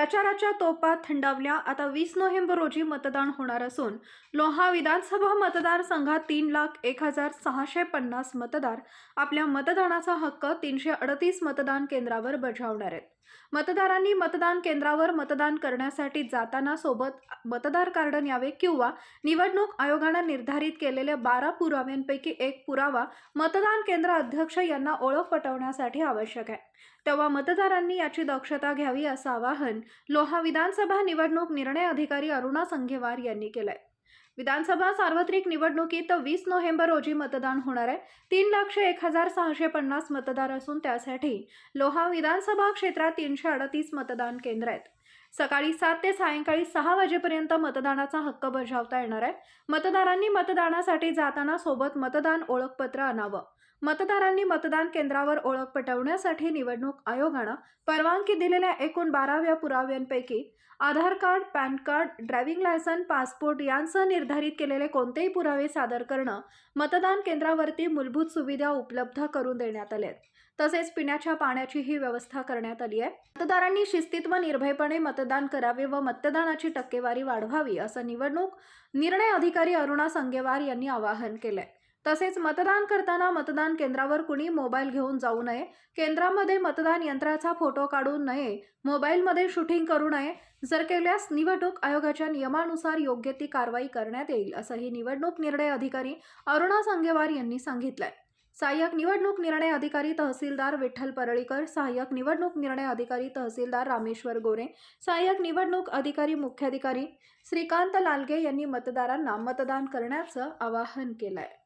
प्रचाराच्या तोपा थंडावल्या. आता वीस नोव्हेंबर रोजी मतदान होणार असून लोहा विधानसभा मतदारसंघात तीन लाख एक हजार सहाशे पन्नास मतदार आपल्या मतदानाचा हक्क तीनशे अडतीस मतदान केंद्रावर बजावणार आहेत. मतदारांनी मतदान केंद्रावर मतदान करण्यासाठी जाताना सोबत मतदार कार्ड न्यावे किंवा निवडणूक आयोगानं निर्धारित केलेल्या बारा पुराव्यांपैकी एक पुरावा मतदान केंद्र अध्यक्ष यांना ओळख पटवण्यासाठी आवश्यक आहे. तेव्हा मतदारांनी याची दक्षता घ्यावी असं आवाहन लोहा विधानसभा निवडणूक निर्णय अधिकारी अरुणा संघेवार यांनी केलंय. विधानसभा सार्वत्रिक निवडणुकीत वीस नोव्हेंबर रोजी मतदान होणार आहे. तीन लाख एक हजार सहाशे पन्नास मतदार असून त्यासाठी लोहा विधानसभा क्षेत्रात तीनशे अडतीस मतदान केंद्र आहेत. सकाळी सात ते सायंकाळी सहा वाजेपर्यंत मतदानाचा हक्क बजावता येणार आहे. मतदारांनी मतदानासाठी जाताना सोबत मतदान ओळखपत्र आणावं. मतदारांनी मतदान केंद्रावर ओळख पटवण्यासाठी निवडणूक आयोगानं परवानगी दिलेल्या एकूण बाराव्या पुराव्यांपैकी Aadhaar card PAN card driving licence passport यांसह निर्धारित केलेले कोणतेही पुरावे सादर करणं मतदान केंद्रावरती मूलभूत सुविधा उपलब्ध करून देण्यात आल्या आहेत तसेच पिण्याच्या पाण्याचीही व्यवस्था करण्यात आली आहे. मतदारांनी शिस्तीत व निर्भयपणे मतदान करावे व मतदानाची टक्केवारी वाढवावी असं निवडणूक निर्णय अधिकारी अरुणा संगेवार यांनी आवाहन केलंय. तसेच मतदान करताना मतदान केंद्रावर कुणी मोबाईल घेऊन जाऊ नये केंद्रामध्ये मतदान यंत्राचा फोटो काढू नये मोबाईलमध्ये शूटिंग करू नये जर केल्यास निवडणूक आयोगाच्या नियमानुसार योग्य ती कारवाई करण्यात येईल असंही निवडणूक निर्णय अधिकारी अरुणा संगेवार यांनी सांगितलंय. सहाय्यक निवडणूक निर्णय अधिकारी तहसीलदार विठ्ठल परळीकर सहाय्यक निवडणूक निर्णय अधिकारी तहसीलदार रामेश्वर गोरे सहाय्यक निवडणूक अधिकारी मुख्याधिकारी श्रीकांत लालगे यांनी मतदारांना मतदान करण्याचं आवाहन केलं आहे